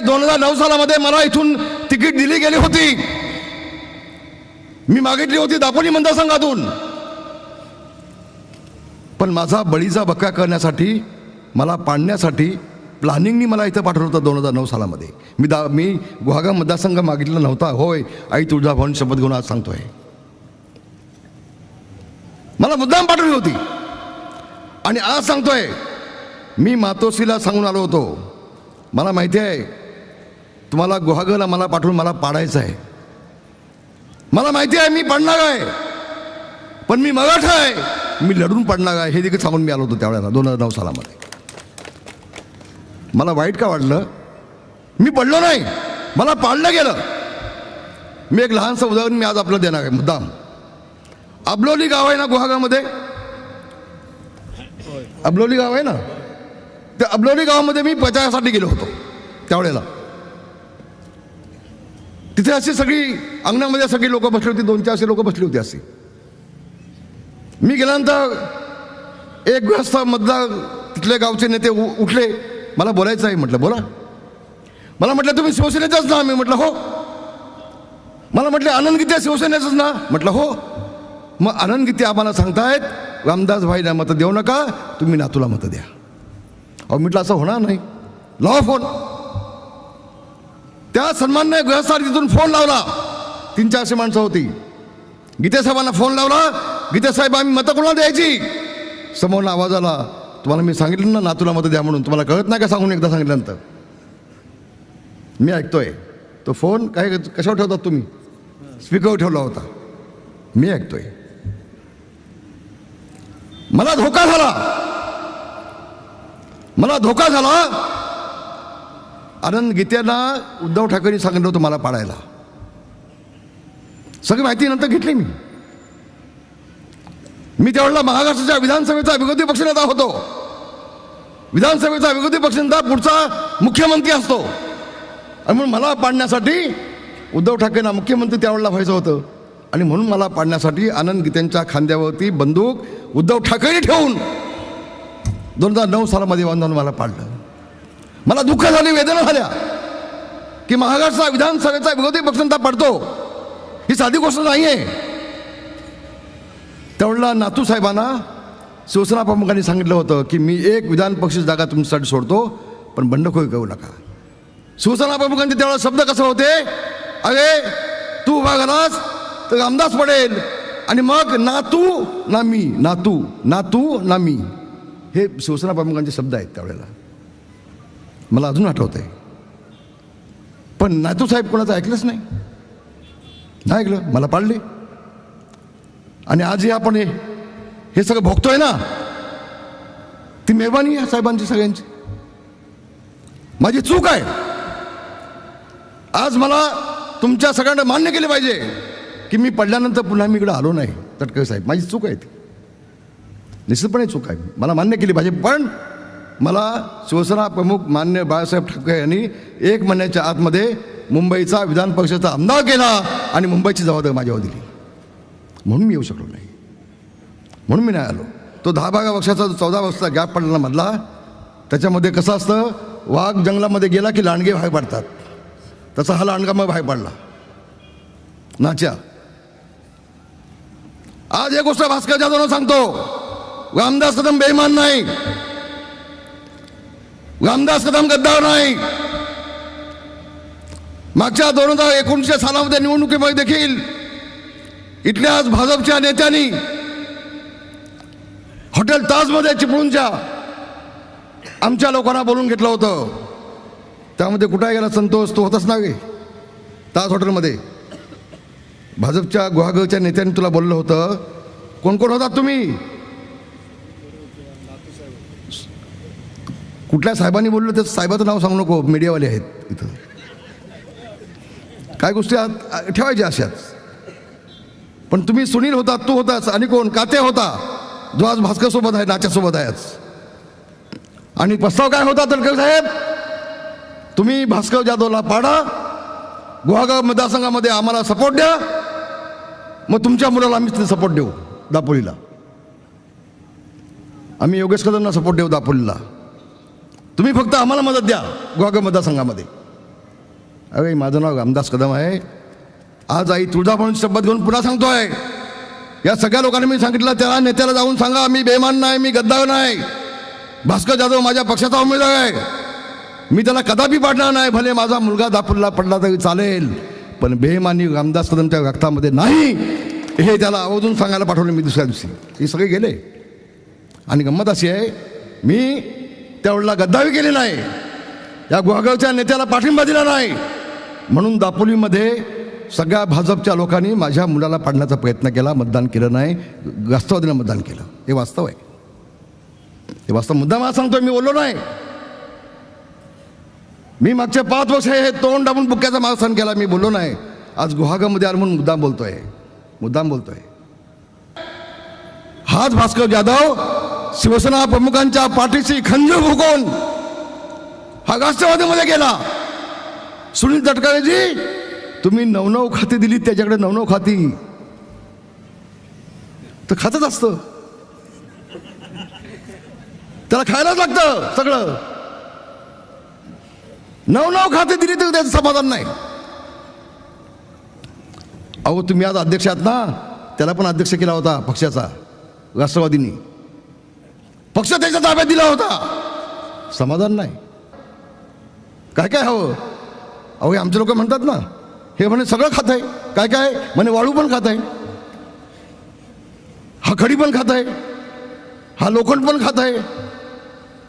दोन हजार नऊ सालामध्ये मला इथून तिकीट दिली गेली होती. मी मागितली होती दापोली मतदारसंघातून पण माझा बळीचा बक्का करण्यासाठी मला पाडण्यासाठी प्लॅनिंगनी मला इथं पाठवलं होतं दोन हजार नऊ सालामध्ये. मी दा मी गुहागा मतदारसंघ मागितला नव्हता. होय आई तुळजाभवन शपथ घेऊन आज सांगतोय. मला मुद्दाम पाठवली होती. आणि आज सांगतोय मी मातोश्रीला सांगून आलो होतो. मला माहिती आहे तुम्हाला गुहागरला मला पाठवून मला पाडायचं आहे. मला माहिती आहे मी पडणार आहे. पण मी मराठा आहे. मी लढून पडणार आहे. हे देखील सांगून मी आलो होतो त्यावेळेला दोन हजार नऊ सालामध्ये. मला वाईट का वाटलं? मी पडलो नाही. मला पाडलं गेलं. मी एक लहानसं उदाहरण मी आज आपलं देणार आहे. मुद्दाम. अबलोली गाव आहे ना गुहागामध्ये अबलोली गाव आहे ना? त्या अबलोली गावामध्ये मी प्रचारासाठी गेलो होतो त्यावेळेला तिथे अशी सगळी अंगणामध्ये सगळी लोक बसली होती दोन चारशे लोक बसली होती अशी. मी गेल्यानंतर एक गृहस्थ मतदार तिथले गावचे नेते उ- उठले. मला बोलायचं आहे म्हटलं बोला. मला म्हटलं तुम्ही शिवसेनेचाच ना. मी म्हटलं हो. मला म्हटलं आनंद गीते शिवसेनेचंच ना. म्हटलं हो. मग आनंद गीते आम्हाला सांगतायत रामदास भाईला मतं देऊ नका तुम्ही नातूला मतं द्या. अहो म्हटलं असं होणार नाही. लॉ फोन त्या सन्मान्य गृहस्थाने तिथून फोन लावला. तीन चारशे माणसं होती. गीतेसाहेबांना फोन लावला. गीतेसाहेब आम्ही मतं कोणाला द्यायची? समोर आवाज आला. तुम्हाला मी सांगितलं ना नातूला मतं द्या म्हणून. तुम्हाला कळत नाही का सांगून एकदा सांगितल्यानंतर? मी ऐकतोय. तो फोन काय कशावर ठेवतात तुम्ही? स्पीकरवर ठेवला होता. मी ऐकतोय. मला धोका झाला. मला धोका झाला. आनंद गीतेला उद्धव ठाकरे सांगितलं होतं मला पाडायला. सगळी माहिती नंतर घेतली मी. मी त्यावेळेला महाराष्ट्राच्या विधानसभेचा विरोधी पक्षनेता होतो. विधानसभेचा विरोधी पक्षनेता पुढचा मुख्यमंत्री असतो. आणि म्हणून मला पाडण्यासाठी उद्धव ठाकरेंना मुख्यमंत्री त्यावेळेला व्हायचं होतं. आणि म्हणून मला पाडण्यासाठी आनंद गीतेंच्या खांद्यावरती बंदूक उद्धव ठाकरे ठेवून दोन हजार नऊ सालामध्ये बांधून मला पाडलं. मला दुःख झाली वेदना झाल्या. की महाराष्ट्र विधानसभेचा विरोधी पक्षांचा पडतो. ही साधी गोष्ट नाही आहे त्यावेळेला नातू साहेबांना शिवसेना प्रमुखांनी सांगितलं होतं की मी एक विधान पक्ष जागा तुमच्यासाठी सोडतो पण बंडखोरी करू नका. शिवसेना प्रमुखांचे त्यावेळेला शब्द कसे होते? अरे तू उभा झालास तर रामदास पडेल आणि मग नातू ना मी नातू नातू ना मी. हे शिवसेना प्रमुखांचे शब्द आहेत त्यावेळेला. मला अजून आठवत आहे. पण नातू साहेब कोणाचं ऐकलंच नाही. नाही ऐकलं मला पाळले. आणि आजही आपण हे हे सगळं भोगतोय ना? ती मेहरबानी आहे साहेबांची सगळ्यांची. माझी चूक आहे. आज मला तुमच्या सगळ्यांना मान्य केले पाहिजे की मी पडल्यानंतर पुन्हा मी इकडे आलो नाही. तटकरे साहेब माझी चूक आहे ती. निश्चितपणे चूक आहे. मला मान्य केली पाहिजे पण मला शिवसेना प्रमुख मान्य बाळासाहेब ठाकरे यांनी एक महिन्याच्या आतमध्ये मुंबईचा विधान परिषदेचा आमदार केला आणि मुंबईची जबाबदारी माझ्यावर दिली. म्हणून मी येऊ शकलो नाही. म्हणून मी नाही आलो. तो दहा बारा वर्षाचा जो चौदा वर्षाचा गॅप पडला मधला त्याच्यामध्ये कसं असतं वाघ जंगलामध्ये गेला की लांडगे बाहेर पडतात. तसा हा लांडगा मग बाहेर पडला. नाच्या. आज एक गोष्ट भास्कर जाधवनं सांगतो. रामदास कदम बेईमान नाही. रामदास कदम गद्दार नाही. मागच्या दोन हजार एकोणीसच्या सालामध्ये निवडणुकीमध्ये देखील इथल्याच भाजपच्या नेत्यांनी हॉटेल ताजमध्ये चिपळूणच्या आमच्या लोकांना बोलून घेतलं होतं. त्यामध्ये कुठे गेला संतोष तो होताच ना ताज हॉटेलमध्ये. भाजपच्या गुहागरच्या नेत्यांनी तुला बोललं होतं. कोण कोण होतात तुम्ही? कुठल्या साहेबांनी बोललं त्याचं साहेबाचं नाव सांगू नको मीडियावाले आहेत इथं. काय गोष्टी ठेवायच्या अशाच पण तुम्ही सुनील होता तू होतास आणि कोण? काते होता. जो आज भास्करसोबत आहे नाच्यासोबत आहे आज. आणि प्रस्ताव काय होता तडकर साहेब? तुम्ही भास्कर जाधवला पाडा गुहागाव मतदारसंघामध्ये आम्हाला सपोर्ट द्या मग तुमच्या मुलाला आम्ही सपोर्ट देऊ दापोलीला. आम्ही योगेश कदमना सपोर्ट देऊ दापोलीला. तुम्ही फक्त आम्हाला मदत द्या गुहागाव मतदारसंघामध्ये. अरे माझं नाव रामदास कदम आहे. आज आई तुळजा म्हणून घेऊन पुन्हा सांगतोय. या सगळ्या लोकांनी मी सांगितलं त्याला नेत्याला जाऊन सांगा मी बेमान नाही मी गद्दार नाही. भास्कर जाधव माझ्या पक्षाचा उमेदवार आहे. मी त्याला कदापि पाडणार नाही भले माझा मुलगा दापुरला पडला तरी चालेल. पण बेमानी रामदास कदमच्या रक्तामध्ये नाही. हे त्याला आवर्जून सांगायला पाठवलं मी दुसऱ्या दिवशी. हे सगळे गेले. आणि गंमत अशी आहे मी त्यावेळेला गद्दावी केली नाही. या गुहागावच्या नेत्याला पाठिंबा दिला नाही. म्हणून दापोलीमध्ये सगळ्या भाजपच्या लोकांनी माझ्या मुलाला पाडण्याचा प्रयत्न केला मतदान केलं नाही. राष्ट्रवादीला मतदान केलं. हे वास्तव आहे. हे वास्तव. मुद्दा मला सांगतोय मी बोललो नाही. मी मागच्या पाच वर्ष हे तोंड दाबून बुक्क्याचा मारस्थान केला मी बोललो नाही. आज गुहागामध्ये आलो म्हणून मुद्दाम बोलतोय. मुद्दाम बोलतोय. हाच भास्कर जाधव शिवसेना प्रमुखांच्या पाठीशी खंजीर फुकून हा राष्ट्रवादीमध्ये गेला. सुनील तटकरेजी तुम्ही नवनव खाती दिली त्याच्याकडे नवनव खाती. तर खातच असतं. त्याला खायलाच लागतं सगळं. नवनव खाते दिली तर त्याचं समाधान नाही. अहो तुम्ही आज अध्यक्ष आहात ना? त्याला पण अध्यक्ष केला होता पक्षाचा राष्ट्रवादींनी. पक्ष त्याच्या ताब्यात दिला होता. समाधान नाही. काय काय हवं? अहो आमचे लोक म्हणतात ना हे म्हणे सगळं खात आहे. काय काय? म्हणे वाळू पण खात आहे. हा खडी पण खात आहे. हा लोखंड पण खात आहे.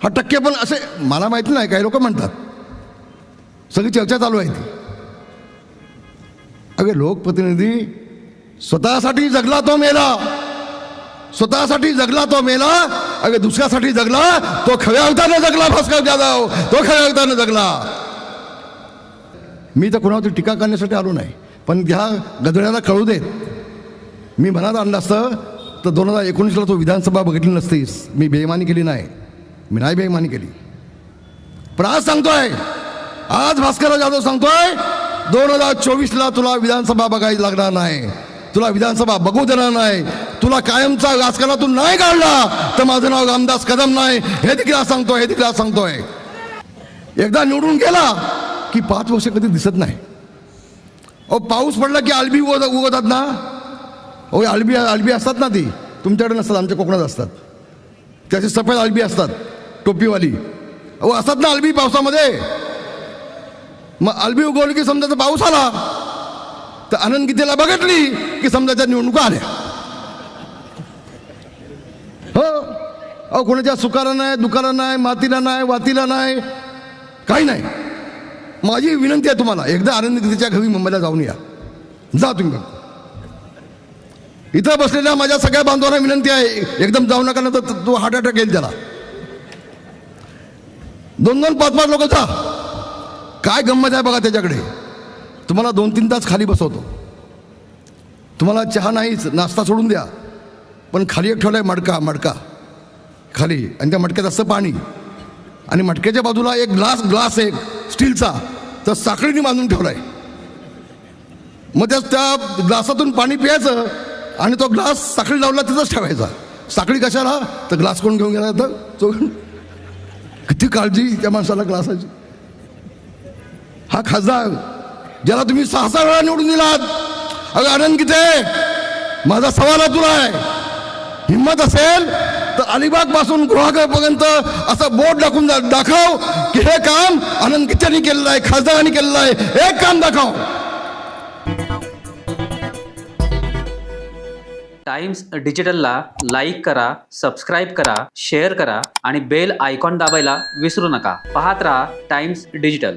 हा टक्के पण असे मला माहिती नाही काही लोक म्हणतात. सगळी चर्चा चालू आहे ती अगे लोकप्रतिनिधी स्वतःसाठी जगला तो मेला. स्वतःसाठी जगला तो मेला अगे दुसऱ्यासाठी जगला तो खव्या अर्थानं जगला भास्कर जाधव. तो खव्या अर्थानं जगला. मी तर कोणावरती टीका करण्यासाठी आलो नाही पण ह्या गदड्याला कळू देत. मी मनात आणलं असतं तर दोन हजार एकोणीसला तो विधानसभा बघितली नसतीस. मी बेईमानी केली नाही. मी नाही बेईमानी केली. पण आज सांगतोय आज भास्कर जाधव सांगतोय दोन हजार चोवीसला तुला विधानसभा बघायला लागणार नाही. तुला विधानसभा बघू देणार नाही. तुला कायमचा राजकारणातून नाही काढला तर माझं नाव रामदास कदम नाही. हे देखील आज सांगतोय हे देखील आज सांगतोय. एकदा निवडून गेला की पाच वर्ष कधी दिसत नाही. अहो पाऊस पडला की आलबी उग उगवतात ना? हो आलबी आलबी असतात ना ती? तुमच्याकडे नसतात आमच्या कोकणात असतात. त्याची सफेद आलबी असतात टोपीवाली. अहो असतात ना आलबी पावसामध्ये? मग आलबी उगवली की समजा पाऊस आला तर आनंद गीतेला बघितली की समजा त्या निवडणुका आल्या हो अहो कोणाच्या सुकाला नाही दुकाला नाही मातीला नाही वातीला नाही काही नाही. माझी विनंती आहे तुम्हाला एकदा आनंदगीतेच्या घरी मुंबईला जाऊन या. जा तुम्ही. इथं बसलेल्या माझ्या सगळ्या बांधवांना विनंती आहे एकदम जाऊ नका ना तर तो हार्ट अटॅक येईल त्याला. दोन दोन पाच पाच लोक जा. काय गंमत आहे बघा त्याच्याकडे. तुम्हाला दोन तीन तास खाली बसवतो. तुम्हाला चहा नाहीच नाश्ता सोडून द्या. पण खाली एक ठेवलाय मडका मडका. खाली. आणि त्या मटक्यात असतं पाणी. आणि मटक्याच्या बाजूला एक ग्लास ग्लास एक स्टीलचा. तर साखळीने बांधून ठेवलाय. मग त्या त्या ग्लासातून पाणी प्यायचं आणि तो ग्लास साखळी लावला तिथंच ठेवायचा. साखळी कशाला? तर ग्लास कोण घेऊन गेला तर तो किती काळजी त्या माणसाला ग्लासाची. हा खासदार ज्याला तुम्ही सहा सहा वेळा निवडून दिलात. अगं आनंद किती माझा सवाल तुला आहे. हिंमत असेल? तर अलिबागपासून गृहापर्यंत असं बोर्ड दाखवून दाखव की हे काम आनंद कित्यानी केलेलं आहे खासदारांनी केलेलं आहे. हे काम दाखव. टाइम्स डिजिटलला लाईक करा सबस्क्राईब करा शेअर करा आणि बेल आयकॉन दाबायला विसरू नका. पाहत राहा टाइम्स डिजिटल.